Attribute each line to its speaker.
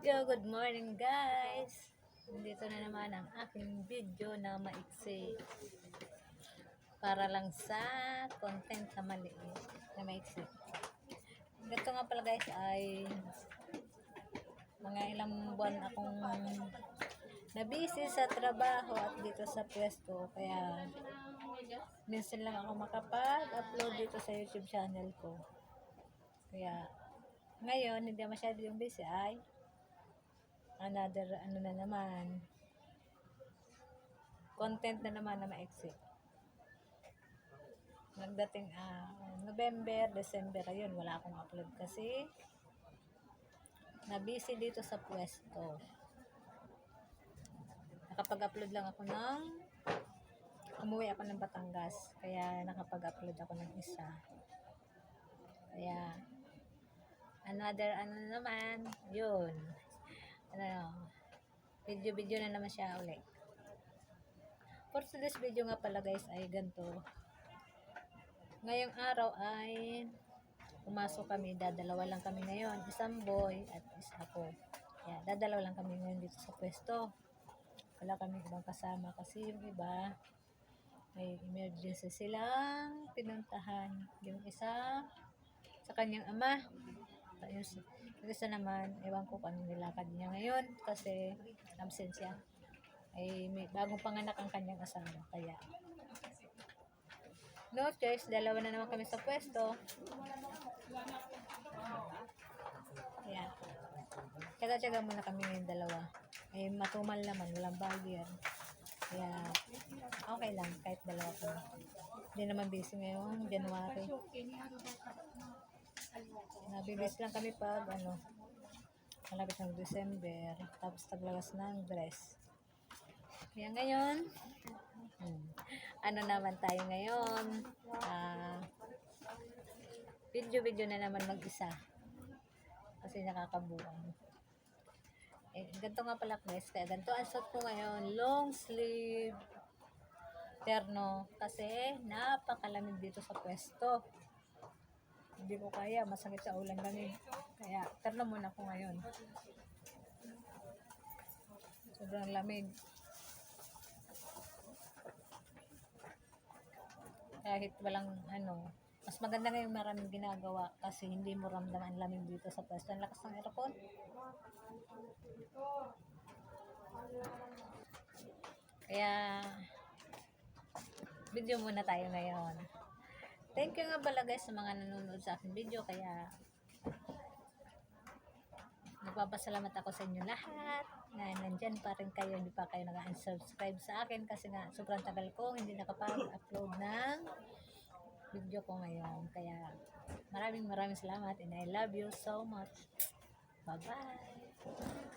Speaker 1: Yo, good morning guys! Dito na naman ang aking video na maiksi. Para lang sa content na maliit, na maiksi. Dito nga pala guys ay mga ilang buwan akong nabisi sa trabaho at dito sa pwesto. Kaya minsan lang ako makapag-upload dito sa YouTube channel ko. Kaya ngayon, hindi masyado yung busy ay another ano na naman content na naman na ma-exit. Nagdating ah, November, December ayun, wala akong upload kasi na busy dito sa pwesto. Nakapag-upload lang ako ng umuwi ako ng Batangas kaya nakapag-upload ako ng isa. Kaya another ano naman yun ano video-video na naman siya ulit for today's video nga pala guys ay ganito. Ngayong araw ay pumasok kami dadalawa lang kami ngayon. Isang boy at isa ko kaya dadalawa lang kami ngayon dito sa pwesto. Wala kami ibang kasama kasi yung iba may emergency silang pinuntahan. Yung isa sa kanyang ama yung, yung isa naman, ewan ko kung nilakad niya ngayon kasi absent siya. Ay may bagong panganak ang kanyang asawa. Kaya no choice, dalawa na naman kami sa pwesto. Kaya tsaga-tsaga muna kami ngayon dalawa. Ay matumal naman, walang bagyer. Kaya okay lang kahit dalawa kami. Hindi naman busy ngayon, January. Nabibis lang kami pag ano, malapit ng December, tapos taglagas ng dress. Kaya ngayon, hmm, ano naman tayo ngayon, ah, video-video na naman mag-isa. Kasi nakakabuang. Eh, ganito nga pala guys, kaya ganito ang suot ko ngayon, long sleeve, terno, kasi napakalamig dito sa pwesto hindi ko kaya, masakit sa ulan kami. Kaya, terno muna ako ngayon. Sobrang lamig. Kahit walang ano, mas maganda ngayon maraming ginagawa kasi hindi mo ramdam ang lamig dito sa pwesto. Ang lakas ng aircon. Kaya, video muna tayo ngayon. Thank you nga pala guys sa mga nanonood sa aking video. Kaya, nagpapasalamat ako sa inyo lahat na nandyan pa rin kayo, hindi pa kayo nag-unsubscribe sa akin kasi nga sobrang tagal ko hindi nakapag-upload ng video ko ngayon. Kaya, maraming maraming salamat and I love you so much. Bye-bye!